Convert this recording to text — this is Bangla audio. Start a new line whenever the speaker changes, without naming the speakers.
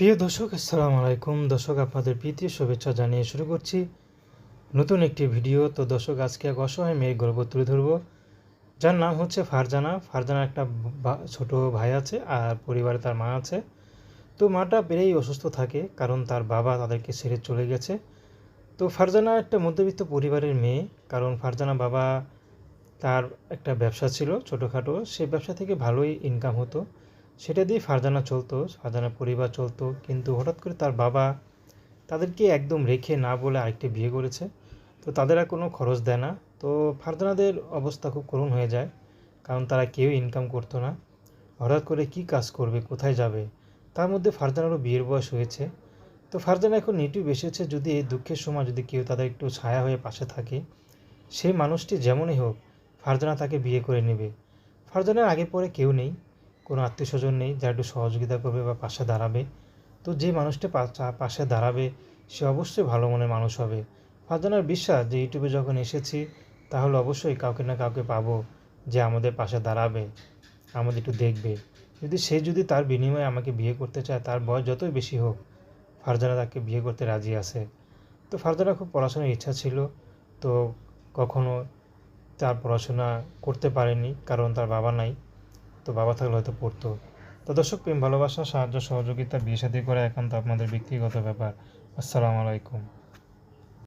প্রিয় দর্শক, আসসালামু আলাইকুম। দর্শক, আপনাদের প্রীতি শুভেচ্ছা জানিয়ে শুরু করছি নতুন একটি ভিডিও। তো দর্শক, আজকে এক অসহায় মেয়ের গল্প তুলে ধরবো। যার নাম হচ্ছে ফারজানা। ফারজানা একটা ছোট ভাই আছে আর পরিবারে তার মা আছে। তো মাটা বেড়েই অসুস্থ থাকে কারণ তার বাবা তাদেরকে ছেড়ে চলে গেছে। তো ফারজানা একটা মধ্যবিত্ত পরিবারের মেয়ে কারণ ফারজানা বাবা তার একটা ব্যবসা ছিল ছোটোখাটো। সে ব্যবসা থেকে ভালোই ইনকাম হতো। সেটা দিয়ে ফারজানা চলতো, ফারজানার পরিবার চলতো, কিন্তু হঠাৎ করে তার বাবা তাদেরকে একদম রেখে না বলে আরেকটি বিয়ে করেছে। তো তাদের আর কোনো খরচ দেয় না। তো ফারজানাদের অবস্থা খুব করুণ হয়ে যায়, কারণ তারা কেউ ইনকাম করতো না। হঠাৎ করে কি কাজ করবে, কোথায় যাবে? তার মধ্যে ফারজানারও বিয়ের বয়স হয়েছে। তো ফারজানা এখন নেটিভ এসেছে, যদি এই দুঃখের সময় যদি কেউ তাদের একটু ছায়া হয়ে পাশে থাকে। সেই মানুষটি যেমনই হোক, ফারজানা তাকে বিয়ে করে নেবে। ফারজানার আগে পরে কেউ নেই। কোনো আত্মীয় স্বজন নেই যা একটু সহযোগিতা করবে বা পাশে দাঁড়াবে। তো যে মানুষটা পাশে দাঁড়াবে, সে অবশ্যই ভালো মনের মানুষ হবে। ফারজানার বিশ্বাস যে ইউটিউবে যখন এসেছি, তাহলে অবশ্যই কাউকে না কাউকে পাবো যে আমাদের পাশে দাঁড়াবে, আমাদের একটু দেখবে। যদি সে যদি তার বিনিময়ে আমাকে বিয়ে করতে চায়, তার বয়স যতই বেশি হোক, ফারজানা তাকে বিয়ে করতে রাজি আছে। তো ফারজানা খুব পড়াশোনার ইচ্ছা ছিল, তো কখনো তার পড়াশোনা করতে পারেনি, কারণ তার বাবা নাই। তো বাবা থাকলে হয়তো পড়তো। তো দর্শক, প্রেম, ভালোবাসা, সাহায্য, সহযোগিতা, বিয়ে শাদী এখন তো আপনাদের ব্যক্তিগত ব্যাপার। আসসালামু আলাইকুম।